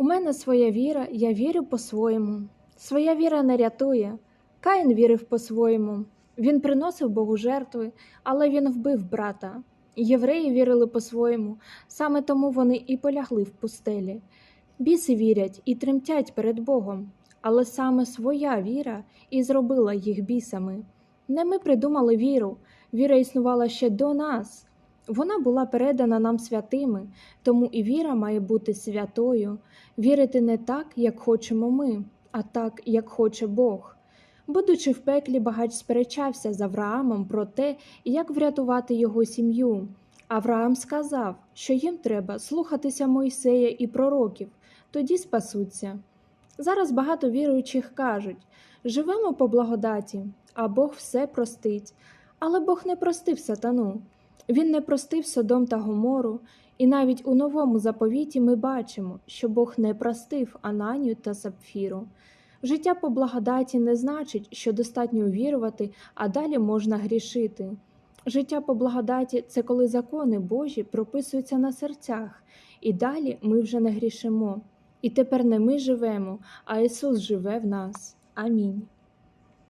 У мене своя віра, я вірю по-своєму. Своя віра не рятує. Каїн вірив по-своєму. Він приносив Богу жертви, але він вбив брата. Євреї вірили по-своєму, саме тому вони і полягли в пустелі. Біси вірять і тремтять перед Богом, але саме своя віра і зробила їх бісами. Не ми придумали віру, віра існувала ще до нас. Вона була передана нам святими, тому і віра має бути святою, вірити не так, як хочемо ми, а так, як хоче Бог. Будучи в пеклі, багач сперечався з Авраамом про те, як врятувати його сім'ю. Авраам сказав, що їм треба слухатися Мойсея і пророків, тоді спасуться. Зараз багато віруючих кажуть живемо по благодаті, а Бог все простить. Але Бог не простив сатану. Він не простив Содом та Гомору, і навіть у новому заповіті ми бачимо, що Бог не простив Ананію та Сапфіру. Життя по благодаті не значить, що достатньо вірувати, а далі можна грішити. Життя по благодаті це коли закони Божі прописуються на серцях, і далі ми вже не грішимо. І тепер не ми живемо, а Ісус живе в нас. Амінь.